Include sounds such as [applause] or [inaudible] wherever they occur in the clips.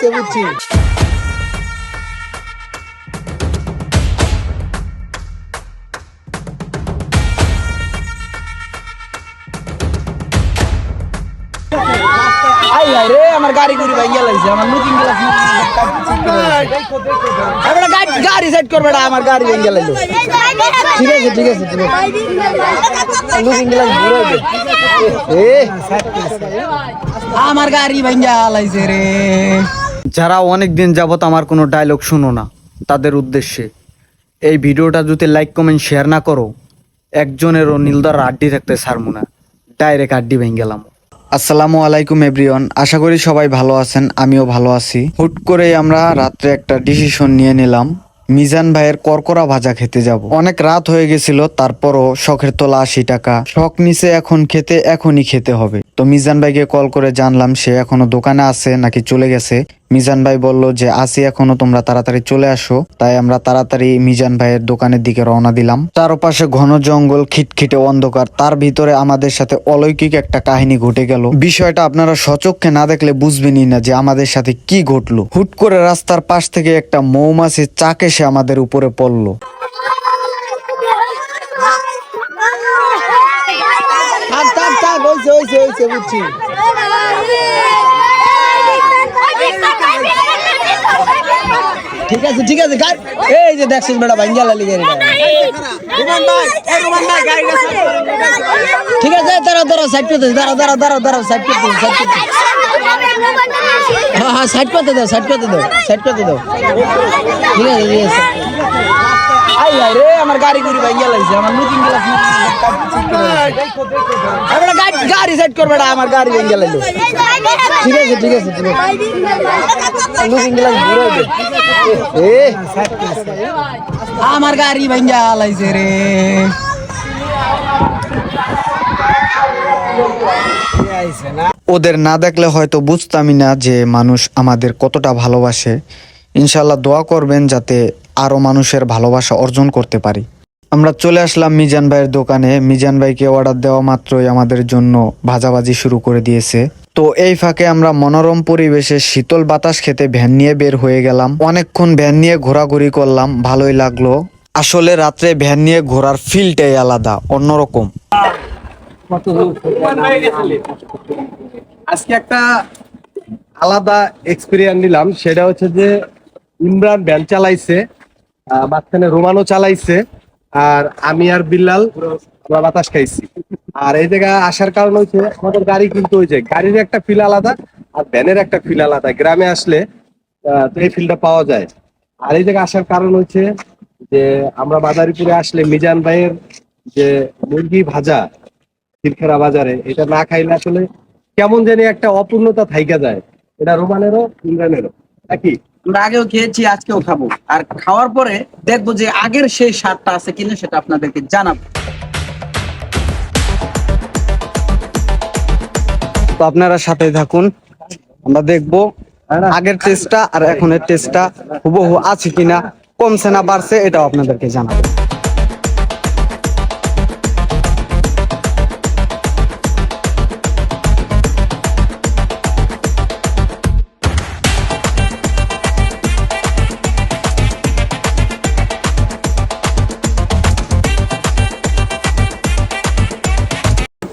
হয়েছে বুঝছি I I রে আমার গাড়ি গুড়ি ভাঙ্গা লাগছে আমার লুকিং গ্লাস আমরা গাড়ি গাড়ি সেট করবে না আমার গাড়ি ভাঙ্গা লাগল ঠিক আছে ঠিক আছে ঠিক আছে লুকিং গ্লাস ঘুরে এ আমার গাড়ি ভাঙ্গা লাইছে রে যারা অনেক দিন যাবত আমার কোনো ডায়লগ শুনো না, তাদের উদ্দেশ্যে এই ভিডিওটা যদি লাইক কমেন্ট শেয়ার না করো, একজনেরও নীলদার আড্ডি থাকতে ছাড়বো না ডাইরেক্ট আড্ডি ভেঙে গেলাম। আসসালামু আলাইকুম এভরিওয়ান আশা করি সবাই ভালো আছেন, আমিও ভালো আছি। হুট করে আমরা রাত্রে একটা ডিসিশন নিয়ে নিলাম, মিজান ভাইয়ের করকরা ভাজা খেতে যাব। অনেক রাত হয়ে গেছিল, তারপরও শখের তোলা আশি টাকা, শখ নিচে এখন খেতে, এখনই খেতে হবে। তো মিজান ভাইকে কল করে জানলাম সে এখনও দোকানে আছে নাকি চলে গেছে। মিজান ভাই বলল যে আসি এখনও, তোমরা তাড়াতাড়ি চলে আসো। তাই আমরা তাড়াতাড়ি মিজান ভাইয়ের দোকানের দিকে রওনা দিলাম। চারপাশে ঘন জঙ্গল, খিটখিটে অন্ধকার। তার ভিতরে আমাদের সাথে অলৌকিক একটা কাহিনী ঘটে গেল। বিষয়টা আপনারা সচক্ষে না দেখলে বুঝবেনই না যে, আমাদের সাথে কি ঘটলো। হুট করে রাস্তার পাশ থেকে একটা মৌমাছি চাক এসে আমাদের উপরে পড়ল থাক থাক থাক ঠিক আছে ঠিক আছে, গাড়ি এই যে দেখছিস বেটা ভাঙ্গা লালি ঠিক আছে দাঁড়াও দাঁড়াও সাইড করতে দাঁড়াও দাঁড়াও দাঁড়াও দাঁড়াও সাইড করতে সাইড করতে হ্যাঁ হ্যাঁ সাইড করতে দাও সাইড করতে দাও সাইড করতে দাও ঠিক আছে ঠিক আছে। আমার গাড়ি গুড়ি ভাঙ্গা লাগছে আমার লুকিং গ্লাস গাড়ি সেট করবে আমার গাড়ি ভেঙে লাগল ঠিক আছে ঠিক আছে ঠিক আছে। আমার গাড়ি ভেঙে লাইছে রে। ওদের না দেখলে হয়তো বুঝতামই না যে মানুষ আমাদের কতটা ভালোবাসে। ইনশাল্লাহ দোয়া করবেন যাতে আরও মানুষের ভালোবাসা অর্জন করতে পারি। আমরা চলে আসলাম মিজান ভাইয়ের দোকানে। মিজান ভাইকে অর্ডার দেওয়া মাত্রই আমাদের জন্য ভাজাভাজি শুরু করে দিয়েছে। তো এই ফাঁকে আমরা মনোরম পরিবেশে শীতল বাতাস খেতে ভ্যান নিয়ে বের হয়ে গেলাম। অনেকক্ষণ ভ্যান নিয়ে ঘোরাঘুরি করলাম, ভালোই লাগল। আসলে রাত্রে ভ্যান নিয়ে ঘোরার ফিলটাই আলাদা, অন্যরকম। আজকে একটা আলাদা এক্সপিরিয়েন্স নিলাম, সেটা হচ্ছে যে ইমরান ভ্যান চালাইছে মাঝখানে রোমানও চালাইছে। আর আমি আর বিল্লাল আমরা বাতাস খাইছি। আর এই জায়গায় আসার কারণ হচ্ছে আমাদের গাড়ি কিন্তু ওই যে, গাড়ির একটা ফিল আলাদা আর ভ্যানের একটা ফিল আলাদা। গ্রামে আসলে এই ফিলটা পাওয়া যায়। আর এই জায়গায় আসার কারণ হচ্ছে যে, আমরা বাজারিপুরে আসলে মিজান ভাইয়ের যে মুরগি ভাজা তিলখেরা বাজারে, এটা না খাইলে আসলে কেমন জানি একটা অপূর্ণতা থাইকা যায়। এটা রোমানেরও ইমরানেরও নাকি? আমরা আগেও খেয়েছি, আজকেও খাব। আর খাওয়ার পরে দেখব যে আগের সেই স্বাদটা আছে কিনা সেটা আপনাদেরকে জানাব। তো আপনারা সাথে থাকুন। আমরা দেখব আগের টেস্টটা আর এখনের টেস্টটা হুবহু আছে কিনা, কমছে না, বাড়ছে, এটাও আপনাদেরকে জানাব।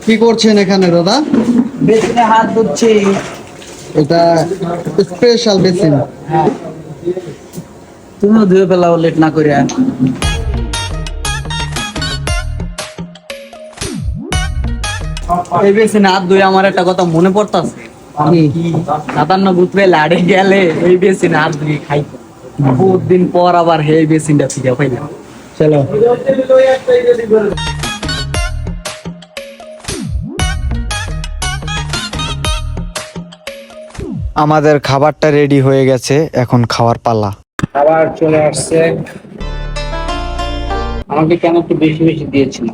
কি করছেন এখানে দাদা? বেসিনে হাত ধুচ্ছি। এটা স্পেশাল বেসিন। তুমিও ধুয়ে ফেলাও লেট না করে এই বেসিনে হাত ধুয়ে আমার একটা কথা মনে পড়তাছে? আমি সাতান্ন গুত্রে লাড়ে গেলে এই বেসিনে হাত ধুয়ে খাই বহুত দিন পর আবার হে বেসিনটা ফিরে পাইলাম। চলো। আমাদের খাবারটা রেডি হয়ে গেছে এখন খাওয়ার পালা। আবার চলে আসছে। আমাকে কেন একটু বেশি বেশি দিয়েছিল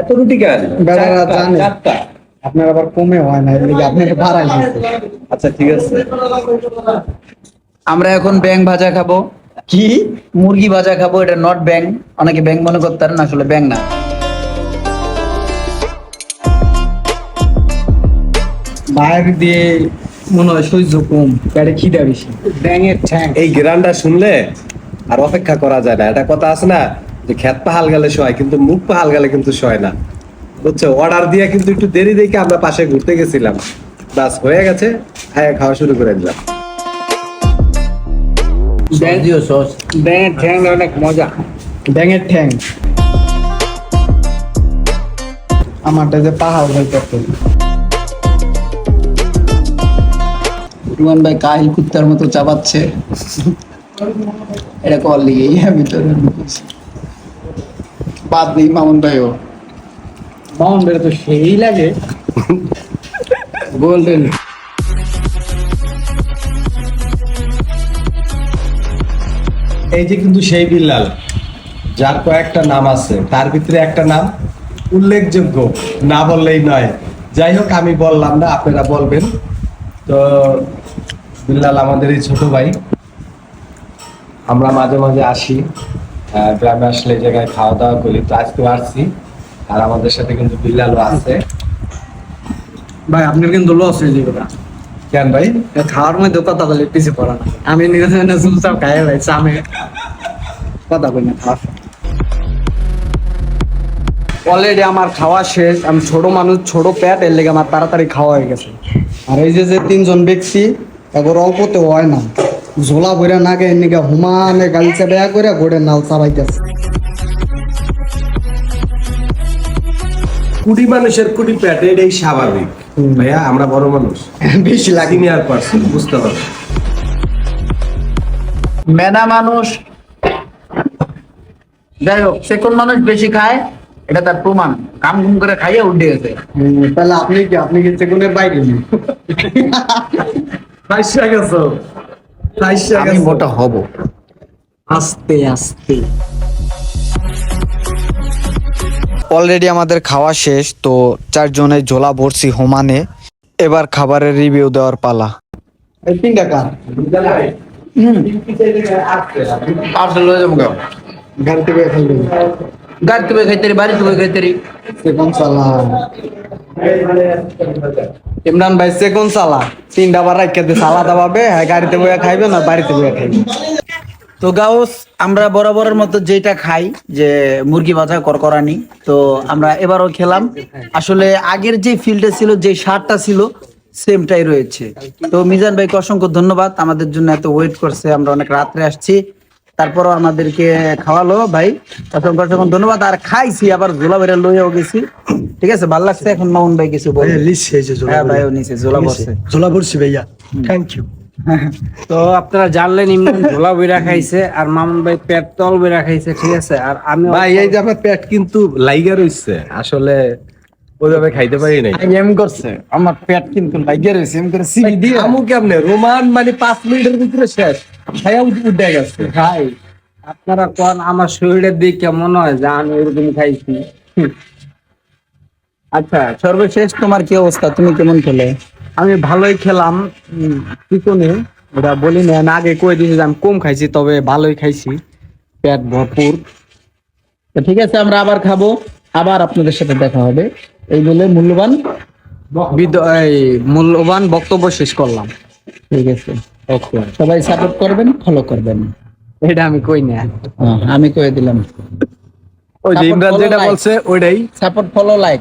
এত রুটি কেন? বেড়ারা জানে। আপনার আবার কমে হয় না এদিকে আপনাকে বাড়াই আচ্ছা ঠিক আছে। আমরা এখন ব্যাং ভাজা খাব। কি? মুরগি ভাজা খাব এটা নট ব্যাং অনেকে ব্যাং মনে করতেন না আসলে ব্যাং না। বাইরে দিয়ে মনে হয় সহ্য কম পেটে খিদা বেশি। ব্যাঙের ঠ্যাং। এই গ্রানটা শুনলে আর অপেক্ষা করা যায় না। এটা কথা আছে না যে খেত পাহাল গেলে সয় কিন্তু মুখ পাহাল গেলে কিন্তু সয় না। বুঝছ? অর্ডার দিয়ে কিন্তু একটু দেরি দেখে আমরা পাশে ঘুরতে গেছিলাম। বাস হয়ে গেছে। হ্যাঁ খাওয়া শুরু করে দিলাম। দিও সস। ব্যাঙের ঠ্যাং অনেক মজা। ব্যাঙের ঠ্যাং। আমারটা যে পাহাড় হয়ে হইতে রুমান ভাই কাহিল কুত্তার মতো চাবাচ্ছে এটা কল লিগেই আমি তো বাদ দিই মামুন ভাইও। মামুন ভাই তো সেই লাগে। গোল্ডেন এই যে কিন্তু সেই বিল্লাল যার কয়েকটা নাম আছে তার ভিতরে একটা নাম উল্লেখযোগ্য না বললেই নয়। যাই হোক আমি বললাম না আপনারা বলবেন। তো বিল্লাল আমাদের এই ছোট ভাই। আমরা মাঝে মাঝে আসি গ্রামে আসলে এই জায়গায় খাওয়া দাওয়া করি তো আজকে আসছি। আর আমাদের সাথে কিন্তু বিল্লালও আছে। ভাই আপনার কিন্তু লস হয়ে যাবে কেন ভাই? খাওয়ার মধ্যে কথা বলে পিছিয়ে পড়া না। আমি নিজে নিজে চুপচাপ খাই ভাই আমি কথা বলি না খাওয়া অলরেডি আমার খাওয়া শেষ আমি ছোট মানুষ ছোট পেট এর লেগে আমার তাড়াতাড়ি খাওয়া হয়ে গেছে। আর এই যে যে তিনজন ব্যক্তি একবার অল্পতে হয় না। ঝোলা বইরা না গে এদিকে হুমানে গাড়ি চাপা করে ঘোড়ে নাল চাবাইতেছে কুড়ি মানুষের কুড়ি এটাই স্বাভাবিক। ভাইয়া আমরা বড় মানুষ। বেশি লাগে। বুঝতে মেনা মানুষ যাই হোক সে কোন মানুষ বেশি খায় এটা তার প্রমাণ। কাম ঘুম করে খাইয়ে উঠে গেছে। তাহলে আপনি কি আপনি কি চেগুনের বাইরে আমি মোটা হব। আস্তে আস্তে। অলরেডি আমাদের খাওয়া শেষ তো চারজনে ঝোলা ভরছি হোমানে। এবার খাবারের রিভিউ দেওয়ার পালা। এই তিনটা কার পার্সেল হয়ে যাব কেউ গাড়ি থেকে ফেলবে গাড়ি থেকে খাইতে বাড়ি থেকে খাইতে ইমরান ভাই সালা তিনটা বার রাখতে দে সালাদা পাবে হ্যাঁ গাড়িতে বইয়া খাইবে না বাড়িতে বইয়া খাইবে। তো গাউস আমরা বরাবরের মতো যেটা খাই যে মুরগি ভাজা করকরানি তো আমরা এবারও খেলাম। আসলে আগের যে ফিল্ডে ছিল যে সারটা ছিল সেমটাই রয়েছে। তো মিজান ভাইকে অসংখ্য ধন্যবাদ। আমাদের জন্য এত ওয়েট করছে আমরা অনেক রাত্রে আসছি। তারপরও আমাদেরকে খাওয়ালো ভাই। অসংখ্য অসংখ্য ধন্যবাদ আর খাইছি আবার ঝোলা বেড়ে লইয়াও গেছি। ঠিক আছে ভালো লাগছে এখন মামুন ভাই কিছু বলবে হ্যাঁ ভাই ও নিচে ঝোলা বসছে ঝোলা পড়ছি ভাইয়া। থ্যাংক ইউ [laughs] তো আপনারা জানলেন ইমরান ঝোলা বইরা খাইছে আর মামুন ভাই পেট তল বইরা খাইছে ঠিক আছে? আর আমি ভাই এই যে আমার পেট কিন্তু লাইগা রইছে। আসলে ওইভাবে খাইতে পারি নাই। এম করছে আমার পেট কিন্তু লাগিয়ে রয়েছে এম করে সিবি দিয়ে। আমু কেমনে? রোমান মানে পাঁচ মিনিটের ভিতরে শেষ। খাইয়া উঠে গেছে। ভাই আপনারা কোন আমার শরীরের দিক কেমন হয়? যে আমি এরকম খাইছি। আচ্ছা সর্বশেষ তোমার কি অবস্থা? তুমি কেমন খেলে? আমি ভালোই খেলাম চিকনে। ওটা বলি না আগে কয়ে দিয়েছি আমি কম খাইছি তবে ভালোই খাইছি। পেট ভরপুর। ঠিক আছে আমরা আবার খাব। আবার আপনাদের সাথে দেখা হবে। এই বলে মূল্যবান মূল্যবান বক্তব্য শেষ করলাম। ঠিক আছে। সবাই সাপোর্ট করবেন ফলো করবেন। এটা আমি কই না। হ্যাঁ, আমি কয়ে দিলাম। ওই যে ইমরান যেটা বলছে ওইটাই। Support follow like